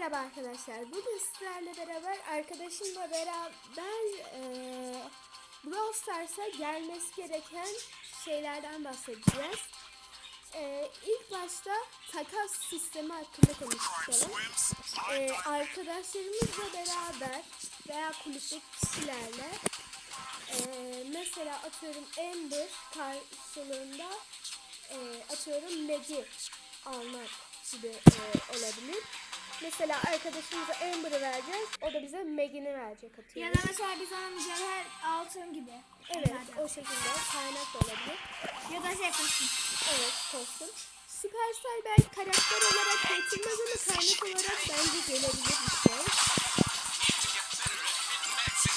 Merhaba arkadaşlar. Bugün sizlerle beraber arkadaşımla beraber eee Brawl Stars'a gelmesi gereken şeylerden bahsedeceğiz. Eee ilk başta takas sistemi hakkında konuşalım. Eee arkadaşlarımızla beraber veya kulüpteki kişilerle eee, mesela atıyorum Amber karşılığında eee, atıyorum Mag'i almak gibi eee, olabilir. Mesela arkadaşımıza Amber'ı vereceğiz. O da bize Meg'ini verecek Ya atıyorum. da mesela biz ona mücevher altın gibi. Evet şeylerden. o şekilde kaynak da olabilir. Ya da şey kostüm. Evet kostüm. Supercell belki karakter olarak getirmez ama kaynak olarak bence gelebilir şey.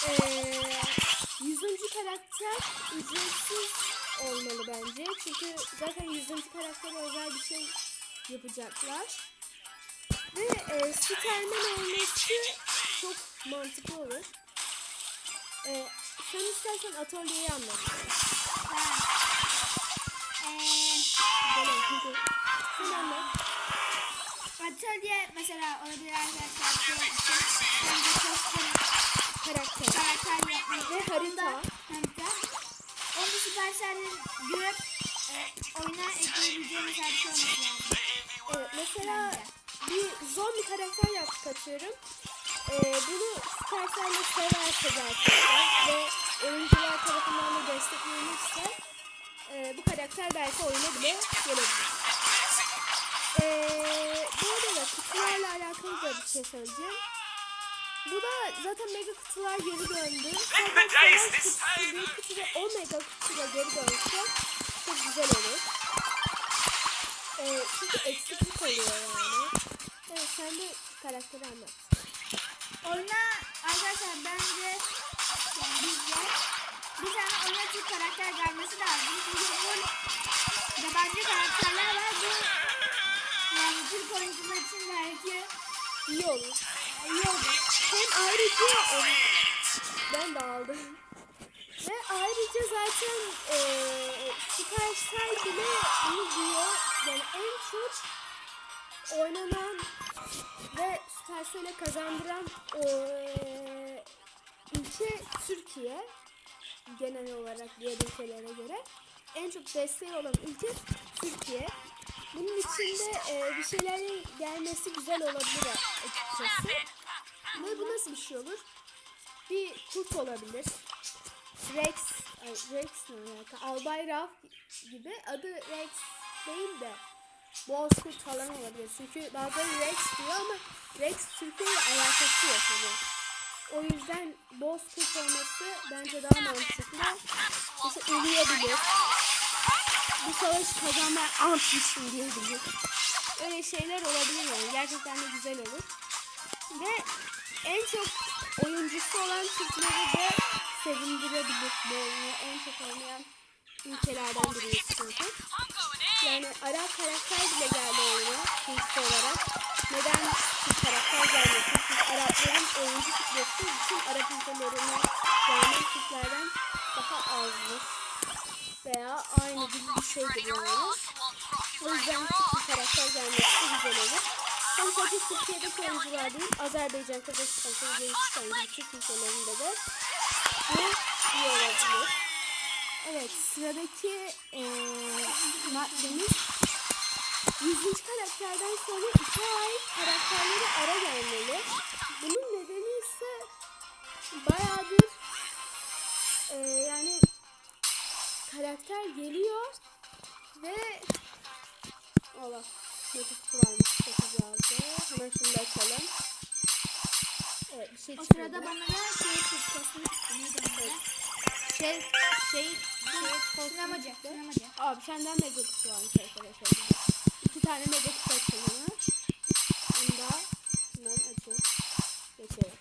Ee, 100. karakter ücretsiz olmalı bence. Çünkü zaten 100. karaktere özel bir şey yapacaklar. Ve e, Superman olması çok mantıklı olur. E, sen istersen atölyeyi anlat. Çünkü sen anlat. atölye mesela olabilir arkadaşlar atıyorum. Ee, bunu Supercell'le severse gerçekten ve oyuncular tarafından da desteklenirse e, bu karakter belki oyuna bile gelebilir. Ee, bu arada kutularla alakalı da bir şey söyleyeceğim. Bu da zaten mega kutular geri döndü. Savaş kutusu, büyük kutu ve o mega kutu da geri dönse çok güzel olur. Ee, çünkü eksiklik oluyor yani. Evet sen de karakteri anlat. Oyuna arkadaşlar bence yani bizce bir tane oyuna Türk karakter gelmesi lazım. Çünkü full yabancı karakterler var. Bu yani Türk oyuncular için belki İyi olur. iyi olur. Hem ayrıca ben de aldım. Ve ayrıca zaten e, Supercell bile bunu diyor. Yani en çok oynanan ve Supercell'e kazandıran e, ülke Türkiye. Genel olarak diğer ülkelere göre. En çok desteği olan ülke Türkiye. Bunun içinde e, bir şeylerin gelmesi güzel olabilir açıkçası. Ve bu nasıl bir şey olur? Bir kurt olabilir. Rex, Rex ne alaka? Albay Raf gibi adı Rex değil de Bozkurt falan olabilir. Çünkü bazıları Rex diyor ama Rex Türkiye ile alakası yok. Yani. O yüzden Bozkurt olması bence daha mantıklı. Mesela uluyebilir. Bu savaşı kazanmaya antmışım diyebilir. Öyle şeyler olabilir yani. Gerçekten de güzel olur. Ve en çok oyuncusu olan Türkleri de sevindirebilir bu. En çok oynayan ülkelerden biriyiz çünkü. Yani Arap karakter bile geldi oyuna Türkçe olarak. Neden Türk karakter gelmesin? Çünkü Arapların oyuncu kitlesi bütün Arap ülkelerine gelmen Türklerden daha azdır. Veya aynı gibi bir şeydir yani. O yüzden Türk karakter gelmesi güzel olur. Hem sadece Türkiye'deki oyuncular değil, Azerbaycan, Kazakistan, Kırgızistan gibi Türk ülkelerinde de bu iyi olabilir. Evet, sıradaki eee maddemiz 100. karakterden sonra 2 ay karakterleri ara gelmeli. Bunun nedeni ise bayağıdır eee, yani karakter geliyor ve Allah kutu varmış çok yazdı. Hemen şunu da açalım. Evet bir şey O çıkmadı. sırada bana da şey çıktı. Neydi? Şey şey şey Sinemacı. Sinemacı. Abi senden mega kutu varmış arkadaşlar. İki tane mega kutu açalım. Bunu da hemen açıp geçelim.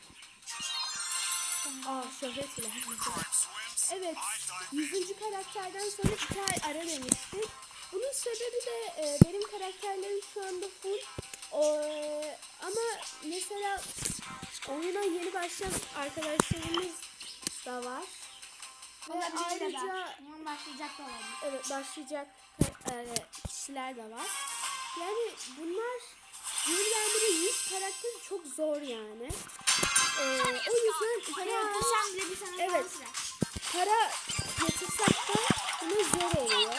Aa şöhret. Evet 100. karakterden sonra iki ay ara demiştik. Bunun sebebi de e, benim karakterlerim şu anda full. O, e, ama mesela oyuna yeni başlayan arkadaşlarımız da var. Ve ayrıca. Bunun başlayacak da olabilir. evet başlayacak e, kişiler de var. Yani bunlar Birdenbire 100 karakter çok zor yani. Ee, o yüzden Para para, yatırsam bile bir sana Evet. para yatırsak da buna zor oluyor.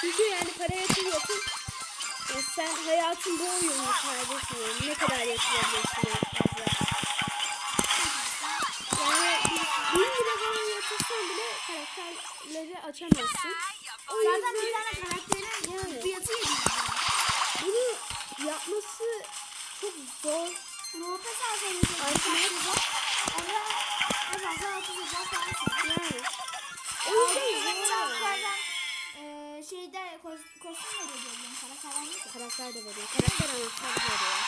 Çünkü yani para yatır yatır e, sen hayatın bu oyunu yani ne kadar yatırabilirsin açamazsın. O Zaten bir tane karakterin fiyatı 700 lira. bunu yapması çok zor. Alsaydı mesela Aynen. Onda en fazla 600 lira falan. Yani. O yüzden eee şeyde kos- kostüm veriyor diyorum. Karakter mı? Karakter de veriyor. Karakter anahtarı veriyor.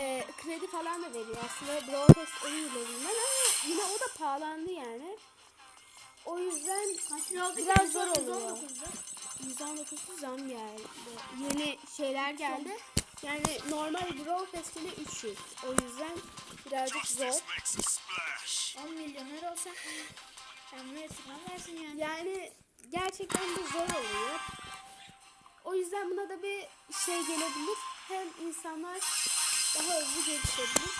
Ee, kredi falan da veriyor aslında Brawl Pass en iyilerinden ama yine o da pahalandı yani. O yüzden? Biraz zor oluyor. 119'du. 119 zam geldi. Yeni şeyler geldi. Yani normal Brawl Pass bile 300. O yüzden birazcık zor. Makes a splash. 10 milyoner olsa sen buraya çıkmaz dersin yani. Yani gerçekten de zor oluyor. O yüzden buna da bir şey gelebilir. Hem insanlar daha hızlı gelişebilir.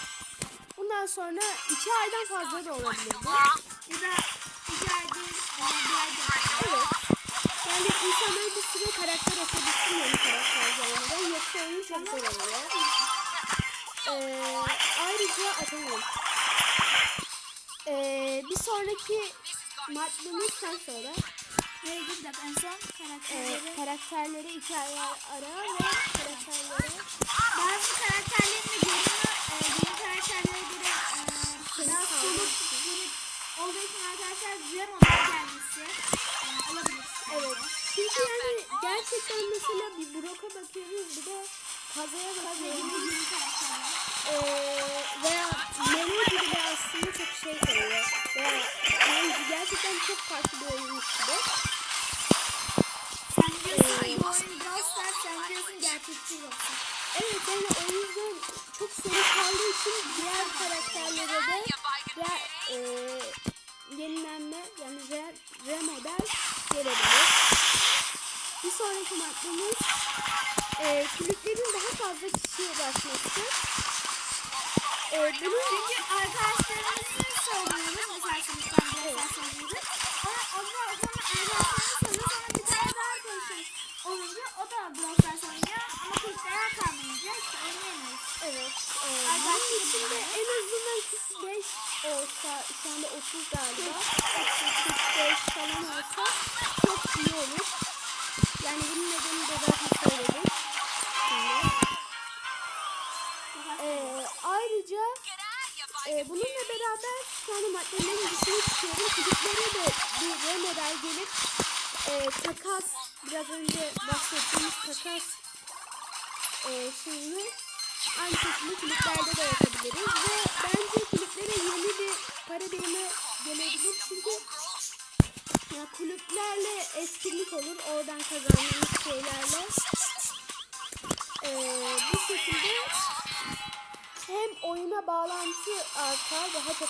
Bundan sonra 2 aydan fazla da olabilir bu. Ya da iki aydır, yani bir aydır. Evet. Yani insanlar bir süre karakter atabilsin yeni karakter gelmeden yoksa oyun çok zor oluyor. Ee, ayrıca atamıyorum. Ee, bir sonraki maddemiz sen söyle. Neydi bir dakika en son Ee, karakterleri. karakterleri iki ay ara ve karakterleri Bazı karakterlerin de Brock'a bakıyoruz bir de Kazaya bakıyoruz. Ee, veya Melody bile aslında çok şey koyuyor. Veya yani gerçekten çok farklı bir oyunmuş gibi. Sen diyorsun bu Brawl Stars sen diyorsun gerçekçi yoksa. Evet yani o yüzden çok soru kaldığı için diğer karakterlere de diğer e, yenilenme yani re, remodel gelebilir. Sonraki maddemiz e, kulüplerin daha fazla kişiye ulaşması. E, bunun Çünkü arkadaşlarımızı söylüyoruz mesela sınıftan bir arkadaş söylüyoruz. Ama ondan sonra arkadaşlarını söylüyor sonra bir tane daha arkadaşım olunca o da Brawl Stars oynuyor ama kulüpler kalmayınca işte oynayamıyoruz. Evet. E, bunun içinde en azından 45 olsa, şu anda 30 galiba. 45 falan olsa çok iyi olur. Yani bunun nedeni de zaten söyledim. Şimdi. Ee, ayrıca e, bununla beraber anda maddelerin dışına çıkıyorum. Kulüplere de bir remodel gelip e, takas, biraz önce bahsettiğimiz takas e, şeyini aynı şekilde kulüplerde de yapabiliriz. Ve bence kulüplere yeni bir para birimi gelebilir. Çünkü ya kulüplerle etkinlik olur. Oradan kazandığımız şeylerle. Ee, bu şekilde hem oyuna bağlantı artar, daha çok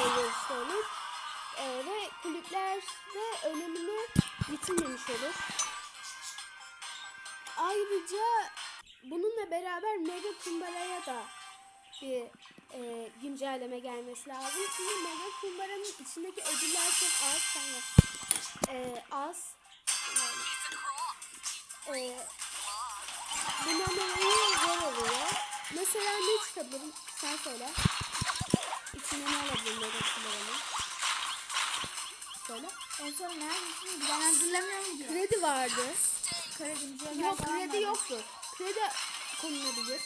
elverişli olur. Ee, ve kulüplerde önemini yitirmemiş olur. Ayrıca bununla beraber Mega Kumbara'ya da bir e, güncelleme gelmesi lazım. Çünkü Mega Kumbara'nın içindeki ödüller çok az. Yani, e, az. Yani, e, bundan dolayı zor oluyor. Mesela ne çıkabilirim? Sen söyle. İçine ne alabilirim Mega Kumbara'nın? Söyle. En son neredesin? Ben hatırlamıyorum. Kredi vardı. Kredi Yok kredi yoktu. Kredi konulabilir.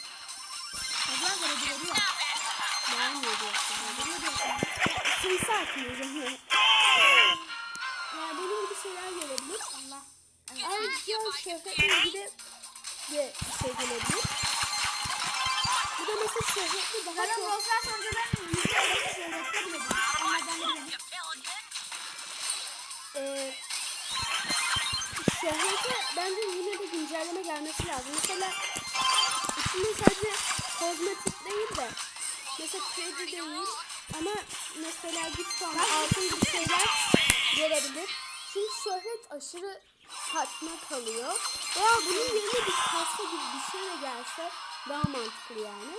O zaman kredi veriyor. Beğenmiyordu aslında. Sayısı artmıyor zaman. Yani benim gibi şeyler gelebilir. Allah. Ayrıca şöhretle ilgili de bir şey gelebilir. Bu da mesela şöhretli daha Bana çok... Brawl Stars oyuncuların yüzde elli şöhretli bile değil. Onlardan biri benim. Ee, şöhrete bence yine de güncelleme gelmesi lazım. Mesela içinde sadece kozmetik değil de mesela kredi değil ama mesela güç puanı altın gibi şeyler gelebilir. Çünkü şöhret aşırı saçma kalıyor. Veya bunun yerine bir kasa gibi bir şey de gelse daha mantıklı yani.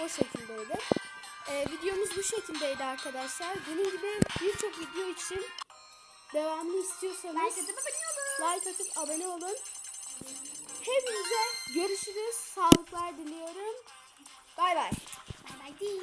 O şekildeydi. Ee, videomuz bu şekildeydi arkadaşlar. Bunun gibi birçok video için devamlı istiyorsanız Like atıp abone olun. like atıp abone olun. Hepinize görüşürüz. Sağlıklar diliyorum. Bay bay. Bye bye.